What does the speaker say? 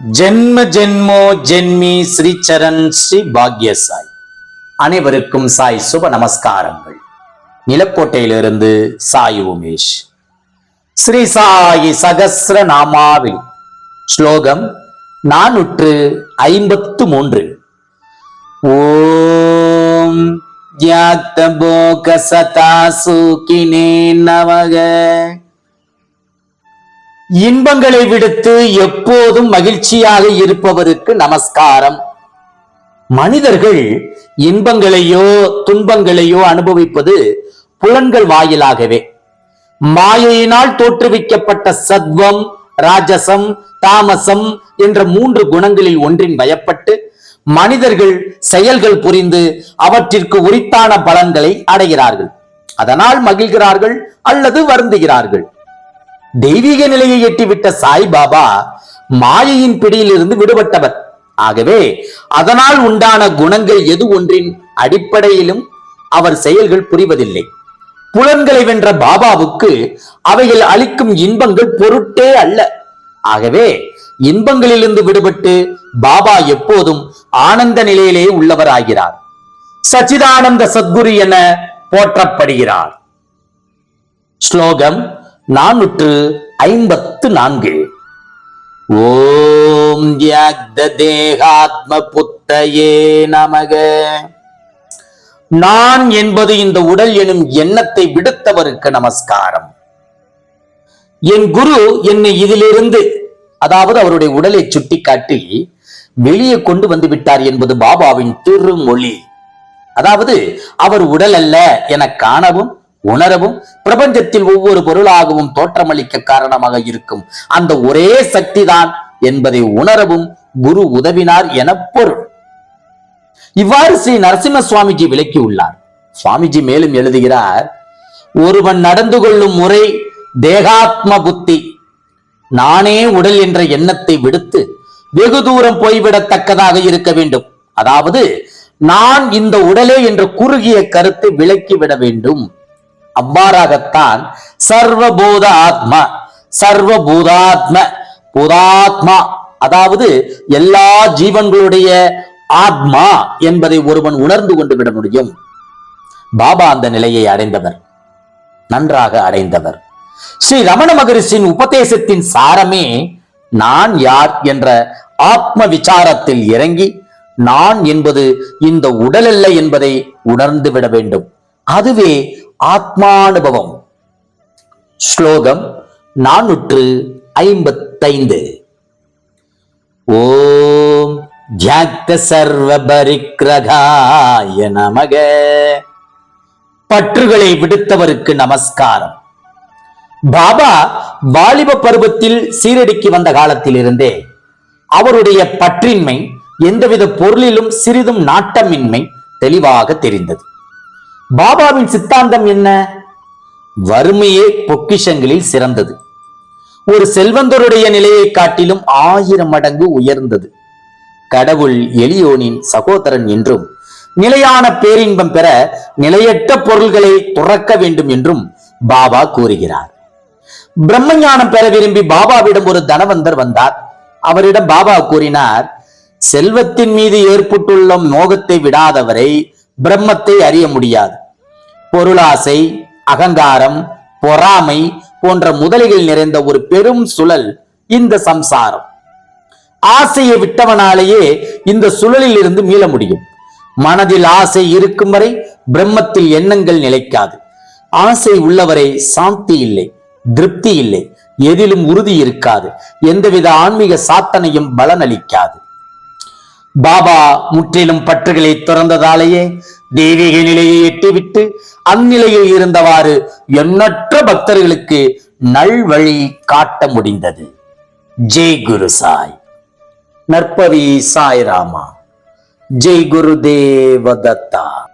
ஜென்ம ஜென்மோ ஜென்மி ஸ்ரீ சரண் ஸ்ரீ பாக்ய சாய் அனைவருக்கும் சாய் சுப நமஸ்காரங்கள். நிலக்கோட்டையிலிருந்து சாய் உமேஷ். ஸ்ரீ சாயி சகசிர நாமாவில். ஸ்லோகம் நானூற்று ஐம்பத்து மூன்று. ஓம் யாக்தபோக சதா சூக்கினே நவக இன்பங்களை விடுத்து எப்போதும் மகிழ்ச்சியாக இருப்பவருக்கு நமஸ்காரம். மனிதர்கள் இன்பங்களையோ துன்பங்களையோ அனுபவிப்பது புலன்கள் வாயிலாகவே. மாயையினால் தோற்றுவிக்கப்பட்ட சத்வம் ராஜசம் தாமசம் என்ற மூன்று குணங்களில் ஒன்றின் பயப்பட்டு மனிதர்கள் செயல்கள் புரிந்து அவற்றிற்கு உரித்தான பலன்களை அடைகிறார்கள். அதனால் மகிழ்கிறார்கள் அல்லது வருந்துகிறார்கள். தெய்வீக நிலையை எட்டிவிட்ட சாய்பாபா மாயையின் பிடியிலிருந்து விடுபட்டவர். ஆகவே அதனால் உண்டான குணங்கள் எது ஒன்றின் அடிப்படையிலும் அவர் செயல்கள் புரிவதில்லை. புலன்களை வென்ற பாபாவுக்கு அவைகள் அளிக்கும் இன்பங்கள் பொருட்டே அல்ல. ஆகவே இன்பங்களிலிருந்து விடுபட்டு பாபா எப்போதும் ஆனந்த நிலையிலே உள்ளவராகிறார். சச்சிதானந்த சத்குரு என போற்றப்படுகிறார். ஸ்லோகம் நானூற்று ஐம்பத்து நான்கு. ஓம் தேகாத்ம புத்தயே நமக. நான் என்பது இந்த உடல் எனும் எண்ணத்தை விடுத்தவருக்கு நமஸ்காரம். என் குரு என்னை இதிலிருந்து அதாவது அவருடைய உடலை சுட்டிக்காட்டி வெளியே கொண்டு வந்து விட்டார் என்பது பாபாவின் திருமொழி. அதாவது அவர் உடல் அல்ல என காணவும் உணரவும் பிரபஞ்சத்தில் ஒவ்வொரு பொருளாகவும் தோற்றமளிக்க காரணமாக இருக்கும். அந்த ஒரே சக்திதான் என்பதை உணரவும் குரு உதவினார் என பொருள். இவ்வாறு ஸ்ரீ நரசிம்ம சுவாமிஜி விளக்கியுள்ளார். சுவாமிஜி மேலும் எழுதுகிறார் ஒருவன் நடந்து கொள்ளும் முறை தேகாத்ம புத்தி. நானே உடல் என்ற எண்ணத்தை விடுத்து வெகு தூரம் போய்விடத்தக்கதாக இருக்க வேண்டும். அதாவது நான் இந்த உடலே என்ற குறுகிய கருத்தை விளக்கிவிட வேண்டும். அவ்வாறாகத்தான் சர்வபூத ஆத்மா சர்வபூதாத்ம பூதாத்மா அதாவது எல்லா ஜீவன்களுடைய ஆத்மா என்பதை ஒருவன் உணர்ந்து கொண்டு விட முடியும். பாபா அந்த நிலையை அடைந்தவர். நன்றாக அடைந்தவர். ஸ்ரீ ரமண மகரிஷின் உபதேசத்தின் சாரமே நான் யார் என்ற ஆத்ம விசாரத்தில் இறங்கி நான் என்பது இந்த உடல் அல்ல என்பதை உணர்ந்து விட வேண்டும். அதுவே ஆத்மானுபவம். ஸ்லோகம் நானூற்று ஐம்பத்தைந்து. ஓம் தியாக்த சர்வ பரிக்கிரகாய நமக. பற்றுகளை விடுத்தவருக்கு நமஸ்காரம். பாபா வாலிப பருவத்தில் சீரடிக்கு வந்த காலத்திலிருந்தே அவருடைய பற்றின்மை எந்தவித பொருளிலும் சிறிதும் நாட்டமின்மை தெளிவாக தெரிந்தது. பாபாவின் சித்தாந்தம் என்ன? வறுமையே பொக்கிஷங்களில் சிறந்தது. ஒரு செல்வந்தருடைய நிலையை காட்டிலும் ஆயிரம் மடங்கு உயர்ந்தது. கடவுள் எளியோனின் சகோதரன் என்றும் நிலையான பேரின்பம் பெற நிலையற்ற பொருள்களை துறக்க வேண்டும் என்றும் பாபா கூறுகிறார். பிரம்மஞானம் பெற விரும்பி பாபாவிடம் ஒரு தனவந்தர் வந்தார். அவரிடம் பாபா கூறினார் செல்வத்தின் மீது ஏற்பட்டுள்ள மோகத்தை விடாதவரை பிரம்மத்தை அறிய முடியாது. பொருளாசை அகங்காரம் பொறாமை போன்ற முதலிகள் நிறைந்த ஒரு பெரும் சுழல் இந்த சம்சாரம். ஆசையை விட்டவனாலேயே இந்த சுழலில் இருந்து மீள முடியும். மனதில் ஆசை இருக்கும் வரை பிரம்மத்தில் எண்ணங்கள் நிலைக்காது. ஆசை உள்ளவரை சாந்தி இல்லை திருப்தி இல்லை எதிலும் உறுதி இருக்காது. எந்தவித ஆன்மீக சாத்தனையும் பலனளிக்காது. பாபா முற்றிலும் பற்றுகளை துறந்ததாலேயே தெய்வீக நிலையை எட்டிவிட்டு அந்நிலையில் இருந்தவாறு எண்ணற்ற பக்தர்களுக்கு நல்வழி காட்ட முடிந்தது. ஜெய் குரு சாய். நற்பவி சாய் ராமா ஜெய் குரு தேவதத்தா